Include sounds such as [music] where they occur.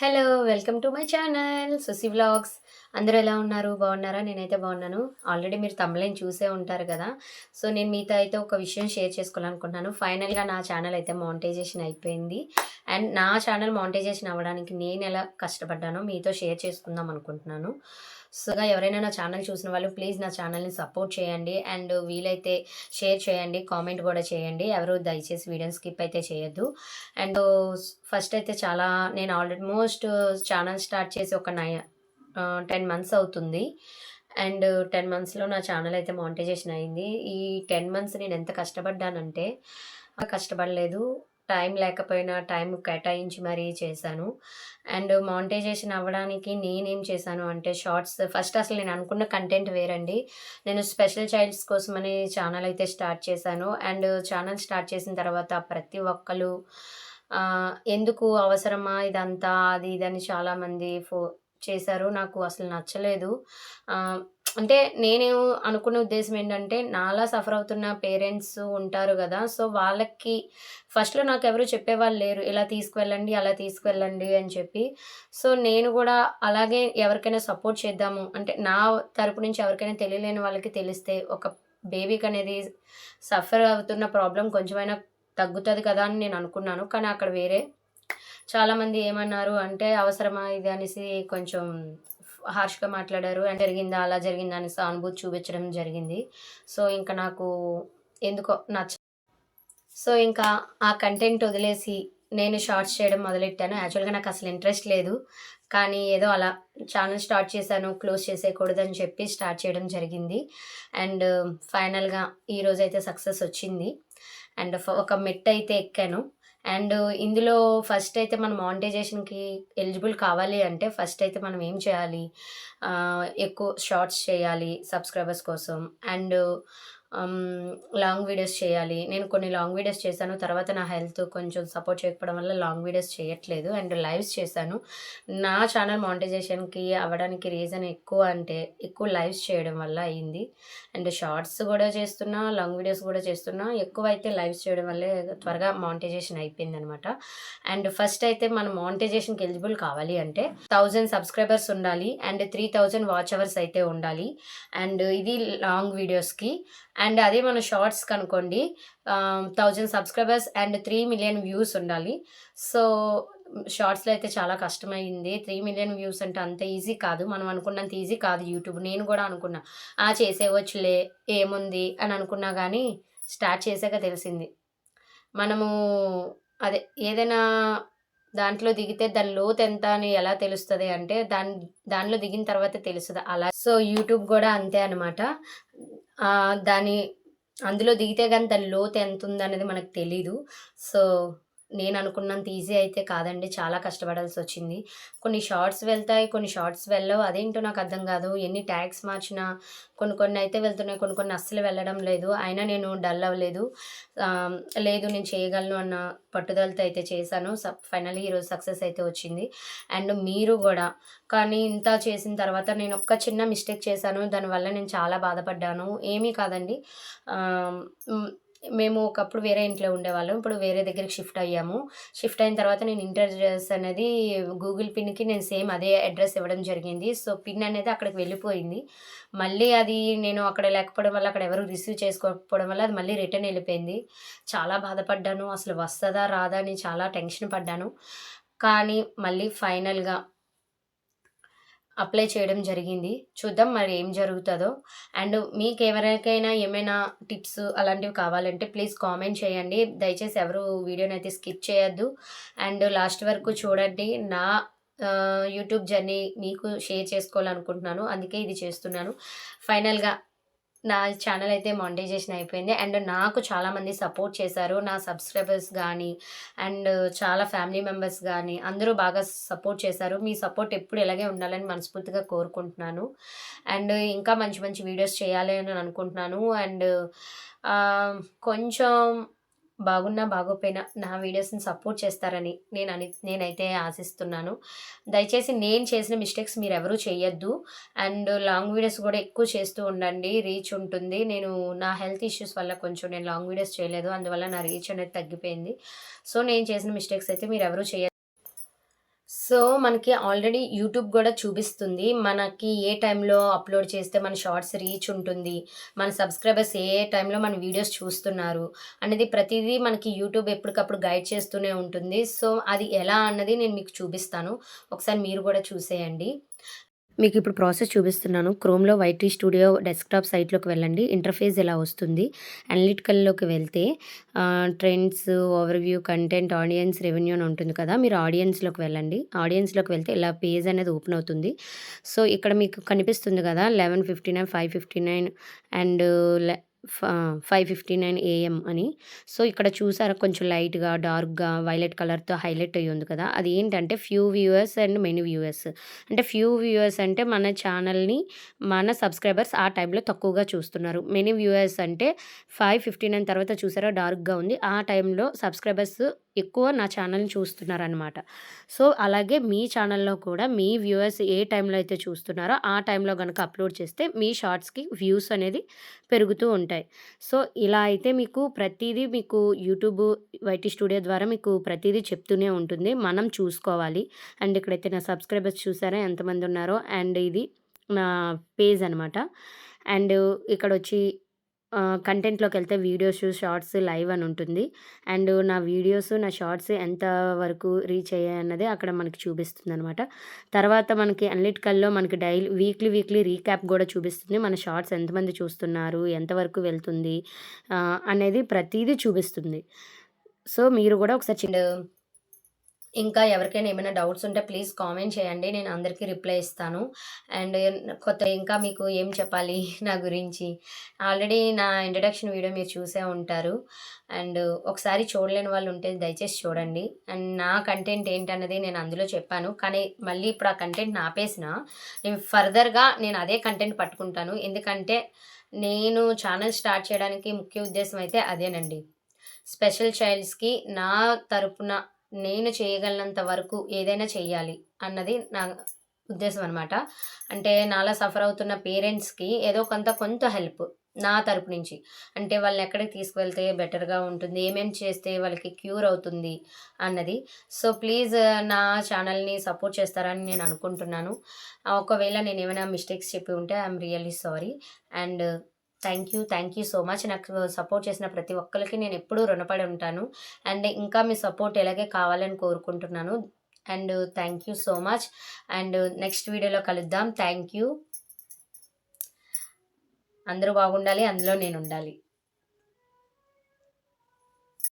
Hello welcome to my channel Susi vlogs అందరూ ఎలా ఉన్నారు? బాగున్నారా? నేనైతే బాగున్నాను. ఆల్రెడీ మీరు తమిళని చూసే ఉంటారు కదా. సో నేను మీతో అయితే ఒక విషయం షేర్ చేసుకోవాలనుకుంటున్నాను. ఫైనల్గా నా ఛానల్ అయితే మానిటైజేషన్ అయిపోయింది. అండ్ నా ఛానల్ మానిటైజేషన్ అవ్వడానికి నేను ఎలా కష్టపడ్డానో మీతో షేర్ చేసుకుందాం అనుకుంటున్నాను. సోగా ఎవరైనా నా ఛానల్ చూసిన వాళ్ళు ప్లీజ్ నా ఛానల్ని సపోర్ట్ చేయండి. అండ్ వీలైతే షేర్ చేయండి కామెంట్ కూడా చేయండి. ఎవరు దయచేసి వీడియోని స్కిప్ అయితే చేయొద్దు. అండ్ ఫస్ట్ అయితే చాలా నేను ఆల్రెడీ మోస్ట్ ఛానల్ స్టార్ట్ చేసి ఒక నై టెన్ మంత్స్ అవుతుంది. అండ్ టెన్ మంత్స్లో నా ఛానల్ అయితే మానిటైజేషన్ అయింది. ఈ టెన్ మంత్స్ నేను ఎంత కష్టపడ్డానంటే కష్టపడలేదు. టైం లేకపోయినా టైం కేటాయించి మరీ చేశాను. అండ్ మానిటైజేషన్ అవ్వడానికి నేనేం చేశాను అంటే షార్ట్స్ ఫస్ట్ అసలు నేను అనుకున్న కంటెంట్ వేరండి. నేను స్పెషల్ చైల్డ్స్ కోసమని ఛానల్ అయితే స్టార్ట్ చేశాను. అండ్ ఛానల్ స్టార్ట్ చేసిన తర్వాత ప్రతి ఒక్కరు ఎందుకు అవసరమా ఇదంతా? అది ఇదని చాలామంది ఫో చేశారు. నాకు అసలు నచ్చలేదు. అంటే నేను అనుకున్న ఉద్దేశం ఏంటంటే నాలా సఫర్ అవుతున్న పేరెంట్స్ ఉంటారు కదా సో వాళ్ళకి ఫస్ట్లో నాకు ఎవరు చెప్పేవాళ్ళు లేరు ఇలా తీసుకువెళ్ళండి అలా తీసుకువెళ్ళండి అని చెప్పి. సో నేను కూడా అలాగే ఎవరికైనా సపోర్ట్ చేద్దాము అంటే నా తరపు నుంచి ఎవరికైనా తెలియలేని వాళ్ళకి తెలిస్తే ఒక బేబీకి అనేది సఫర్ అవుతున్న ప్రాబ్లం కొంచెమైనా తగ్గుతుంది కదా అని నేను అనుకున్నాను. కానీ అక్కడ వేరే చాలామంది ఏమన్నారు అంటే అవసరమా ఇది అనేసి కొంచెం హార్ష్గా మాట్లాడారు అండ్ జరిగిందా అలా జరిగిందా అని సానుభూతి చూపించడం జరిగింది. సో ఇంకా నాకు ఎందుకో నచ్చ సో ఇంకా ఆ కంటెంట్ వదిలేసి నేను షార్ట్స్ చేయడం మొదలెట్టాను. యాక్చువల్గా నాకు అసలు ఇంట్రెస్ట్ లేదు. కానీ ఏదో అలా ఛానల్ స్టార్ట్ చేశాను క్లోజ్ చేసేయకూడదని చెప్పి స్టార్ట్ చేయడం జరిగింది. అండ్ ఫైనల్గా ఈరోజు అయితే సక్సెస్ వచ్చింది. అండ్ ఒక మెట్ అయితే ఎక్కాను. అండ్ ఇందులో ఫస్ట్ అయితే మనం మానిటైజేషన్కి ఎలిజిబుల్ కావాలి అంటే ఫస్ట్ అయితే మనం ఏం చేయాలి? ఎక్కువ షార్ట్స్ చేయాలి సబ్స్క్రైబర్స్ కోసం. అండ్ లాంగ్ వీడియోస్ చేయాలి. నేను కొన్ని లాంగ్ వీడియోస్ చేశాను. తర్వాత నా హెల్త్ కొంచెం సపోర్ట్ చేయకపోవడం వల్ల లాంగ్ వీడియోస్ చేయట్లేదు అండ్ లైవ్స్ చేశాను. నా ఛానల్ మానిటైజేషన్కి అవ్వడానికి రీజన్ ఎక్కువ అంటే ఎక్కువ లైవ్స్ చేయడం వల్ల అయింది. అండ్ షార్ట్స్ కూడా చేస్తున్నా లాంగ్ వీడియోస్ కూడా చేస్తున్నా ఎక్కువ అయితే లైవ్స్ చేయడం వల్లే త్వరగా మానిటైజేషన్ అయిపోయింది అనమాట అండ్ ఫస్ట్ అయితే మనం మానిటైజేషన్కి ఎలిజిబుల్ కావాలి అంటే థౌజండ్ సబ్స్క్రైబర్స్ ఉండాలి and three thousand watch hours అయితే ఉండాలి. అండ్ ఇది లాంగ్ వీడియోస్కి అండ్ అదే మన shorts కనుకోండి thousand subscribers and three million views ఉండాలి. సో షార్ట్స్లో అయితే చాలా కష్టమైంది. త్రీ మిలియన్ వ్యూస్ అంటే అంత ఈజీ కాదు. మనం అనుకున్నంత ఈజీ కాదు యూట్యూబ్. నేను కూడా అనుకున్నా. ఆ చేసేవచ్చులే ఏముంది అని అనుకున్నా కానీ స్టార్ట్ చేసాక తెలిసింది. మనము అదే ఏదైనా దాంట్లో దిగితే దాని లోతు ఎంత అని ఎలా తెలుస్తుంది అంటే దాని దానిలో దిగిన తర్వాత తెలుస్తుంది. అలా సో యూట్యూబ్ కూడా అంతే అనమాట దాని అందులో దిగితే కానీ దాని లోతు ఎంత ఉందనేది మనకు తెలీదు. సో నేను అనుకున్నంత ఈజీ అయితే కాదండి. చాలా కష్టపడాల్సి వచ్చింది కొన్ని షార్ట్స్ వెళ్తాయి కొన్ని షార్ట్స్ వెళ్ళవు. అదేంటో నాకు అర్థం కాదు. ఎన్ని ట్యాగ్స్ మార్చినా కొన్ని కొన్ని అయితే వెళ్తున్నాయి కొన్ని కొన్ని అస్సలు వెళ్ళడం లేదు. అయినా నేను డల్ అవ్వలేదు. లేదు నేను చేయగలను అన్న పట్టుదలతో అయితే చేశాను. సబ్ ఫైనల్లీ ఈరోజు సక్సెస్ అయితే వచ్చింది. అండ్ మీరు కూడా. కానీ ఇంత చేసిన తర్వాత నేను ఒక్క చిన్న మిస్టేక్ చేశాను. దానివల్ల నేను చాలా బాధపడ్డాను. ఏమీ కాదండి. మేము ఒకప్పుడు వేరే ఇంట్లో ఉండేవాళ్ళం. ఇప్పుడు వేరే దగ్గరికి షిఫ్ట్ అయ్యాము. షిఫ్ట్ అయిన తర్వాత నేను ఇంటర్ అడ్రస్ అనేది గూగుల్ పిన్కి నేను సేమ్ అదే అడ్రస్ ఇవ్వడం జరిగింది. సో పిన్ అనేది అక్కడికి వెళ్ళిపోయింది. మళ్ళీ అది నేను అక్కడ లేకపోవడం వల్ల అక్కడ ఎవరు రిసీవ్ చేసుకోకపోవడం వల్ల అది మళ్ళీ రిటర్న్ వెళ్ళిపోయింది. చాలా బాధపడ్డాను. అసలు వస్తుందా రాదా అని చాలా టెన్షన్ పడ్డాను. కానీ మళ్ళీ ఫైనల్గా అప్లై చేయడం జరిగింది. చూద్దాం మరి ఏం జరుగుతుందో. అండ్ మీకు ఎవరికైనా ఏమైనా టిప్స్ అలాంటివి కావాలంటే ప్లీజ్ కామెంట్ చేయండి. దయచేసి ఎవరు వీడియోని అయితే స్కిప్ చేయొద్దు. అండ్ లాస్ట్ వరకు చూడండి. నా యూట్యూబ్ జర్నీ మీకు షేర్ చేసుకోవాలనుకుంటున్నాను. అందుకే ఇది చేస్తున్నాను. ఫైనల్గా నా ఛానల్ అయితే మానిటైజేషన్ అయిపోయింది. అండ్ నాకు చాలామంది సపోర్ట్ చేశారు. నా సబ్స్క్రైబర్స్ కానీ అండ్ చాలా ఫ్యామిలీ మెంబర్స్ కానీ అందరూ బాగా సపోర్ట్ చేశారు. మీ సపోర్ట్ ఎప్పుడు ఇలాగే ఉండాలని మనస్ఫూర్తిగా కోరుకుంటున్నాను. అండ్ ఇంకా మంచి మంచి వీడియోస్ చేయాలి అని అనుకుంటున్నాను. అండ్ కొంచెం బాగున్నా బాగోపోయినా నా వీడియోస్ని సపోర్ట్ చేస్తారని నేను అని నేనైతే ఆశిస్తున్నాను. దయచేసి నేను చేసిన మిస్టేక్స్ మీరు ఎవరూ చేయొద్దు. అండ్ లాంగ్ వీడియోస్ కూడా ఎక్కువ చేస్తూ ఉండండి. రీచ్ ఉంటుంది. నేను నా హెల్త్ ఇష్యూస్ వల్ల కొంచెం నేను లాంగ్ వీడియోస్ చేయలేదు. అందువల్ల నా రీచ్ అనేది తగ్గిపోయింది. సో నేను చేసిన మిస్టేక్స్ అయితే మీరు ఎవరూ చేయ సో, మనకి ఆల్రెడీ యూట్యూబ్ కూడా చూపిస్తుంది. మనకి ఏ టైంలో అప్‌లోడ్ చేస్తే మన షార్ట్స్ రీచ్ ఉంటుంది. మన సబ్‌స్క్రైబర్స్ ఏ ఏ టైంలో మన వీడియోస్ చూస్తున్నారు. అనేది ప్రతిదీ మనకి యూట్యూబ్ ఎప్పటికప్పుడు గైడ్ చేస్తూనే ఉంటుంది. సో, అది ఎలా అన్నది నేను మీకు చూపిస్తాను. ఒకసారి మీరు కూడా చూసేయండి. మీకు ఇప్పుడు ప్రాసెస్ చూపిస్తున్నాను. క్రోమ్‌లో వైటీ స్టూడియో డెస్క్‌టాప్ సైట్‌లోకి వెళ్ళండి. ఇంటర్ఫేస్ ఇలా వస్తుంది. అనలిటికల్‌లోకి వెళ్తే trends, overview, content, audience, revenue అని ఉంటుంది కదా! మీరు ఆడియన్స్‌లోకి వెళ్ళండి. ఆడియన్స్‌లోకి వెళ్తే ఇలా పేజ్ అనేది ఓపెన్ అవుతుంది. సో, ఇక్కడ మీకు కనిపిస్తుంది గదా! 11:59, 5:59 and five fifty nine AM అని. సో, ఇక్కడ చూసారా కొంచెం లైట్‌గా, డార్క్‌గా, వైలెట్ కలర్‌తో హైలైట్ అయ్యి ఉంది కదా! అది ఏంటంటే few viewers and many viewers. అంటే ఫ్యూ వ్యూవర్స్ అంటే మన ఛానల్‌ని మన సబ్‌స్క్రైబర్స్ ఆ టైంలో తక్కువగా చూస్తున్నారు. మెనీ వ్యూవర్స్ అంటే 5:59 తర్వాత చూసారా డార్క్‌గా ఉంది. ఆ టైంలో సబ్‌స్క్రైబర్స్ ఎక్కువ నా ఛానల్‌ని చూస్తున్నారనమాట. సో, అలాగే మీ ఛానల్‌లో కూడా మీ వ్యూవర్స్ ఏ టైంలో అయితే చూస్తున్నారో ఆ టైంలో కనుక అప్‌లోడ్ చేస్తే మీ షార్ట్స్‌కి వ్యూస్ అనేది పెరుగుతూ ఉంటాయి. సో, ఇలా అయితే మీకు ప్రతిదీ మీకు యూట్యూబ్ వైటీ స్టూడియో ద్వారా మీకు ప్రతిదీ చెప్తూనే ఉంటుంది. మనం చూసుకోవాలి. అండ్ ఇక్కడైతే నా సబ్‌స్క్రైబర్స్ చూసారా ఎంతమంది ఉన్నారో అండ్ ఇది నా పేజ్ అనమాట. అండ్ ఇక్కడ వచ్చి కంటెంట్లోకి వెళ్తే వీడియోస్, షార్ట్స్, లైవ్ అని ఉంటుంది. అండ్ నా వీడియోస్, నా షార్ట్స్ ఎంత వరకు రీచ్ అయ్యాయన్నది అక్కడ మనకి చూపిస్తుంది అనమాట తర్వాత మనకి అనలిటికల్‌లో మనకి డైలీ వీక్లీ, వీక్లీ రీక్యాప్ కూడా చూపిస్తుంది. మన షార్ట్స్ ఎంతమంది చూస్తున్నారు, ఎంతవరకు వెళ్తుంది అనేది ప్రతిదీ చూపిస్తుంది. సో, మీరు కూడా ఒకసారి ఇంకా ఎవరికైనా ఏమైనా డౌట్స్ ఉంటే ప్లీజ్ కామెంట్ చేయండి. నేను అందరికీ రిప్లై ఇస్తాను. అండ్ కొత్త ఇంకా మీకు ఏం చెప్పాలి [laughs] నా గురించి. ఆల్రెడీ నా ఇంట్రడక్షన్ వీడియో మీరు చూసే ఉంటారు. అండ్ ఒకసారి చూడలేని వాళ్ళు ఉంటే దయచేసి చూడండి. అండ్ నా కంటెంట్ ఏంటన్నది నేను అందులో చెప్పాను. కానీ మళ్ళీ ఇప్పుడు ఆ కంటెంట్ నాపేసిన నేను ఫర్దర్‌గా నేను అదే కంటెంట్ పట్టుకుంటాను. ఎందుకంటే నేను ఛానల్ స్టార్ట్ చేయడానికి ముఖ్య ఉద్దేశం అయితే అదేనండి. స్పెషల్ చైల్డ్స్‌కి నా తరపున నేను చేయగలనంత వరకు ఏదైనా చేయాలి అన్నది నా ఉద్దేశం అనమాట. అంటే నాలా సఫర్ అవుతున్న పేరెంట్స్‌కి ఏదో కొంత కొంత హెల్ప్ నా తరపు నుంచి. అంటే వాళ్ళని ఎక్కడికి తీసుకువెళ్తే బెటర్‌గా ఉంటుంది, ఏమేమి చేస్తే వాళ్ళకి క్యూర్ అవుతుంది అన్నది. సో, ప్లీజ్ నా ఛానల్‌ని సపోర్ట్ చేస్తారని నేను అనుకుంటున్నాను. ఒకవేళ నేను ఏమైనా మిస్టేక్స్ చెప్పి ఉంటే I'm really sorry. And thank you, thank you so much. నాకు సపోర్ట్ చేసిన ప్రతి ఒక్కరికి నేను ఎప్పుడూ రుణపడి ఉంటాను. అండ్ ఇంకా మీ సపోర్ట్ ఇలాగే కావాలని కోరుకుంటున్నాను. And thank you so much. And next వీడియోలో కలుద్దాం. Thank you. అందరూ బాగుండాలి. అందులో నేను ఉండాలి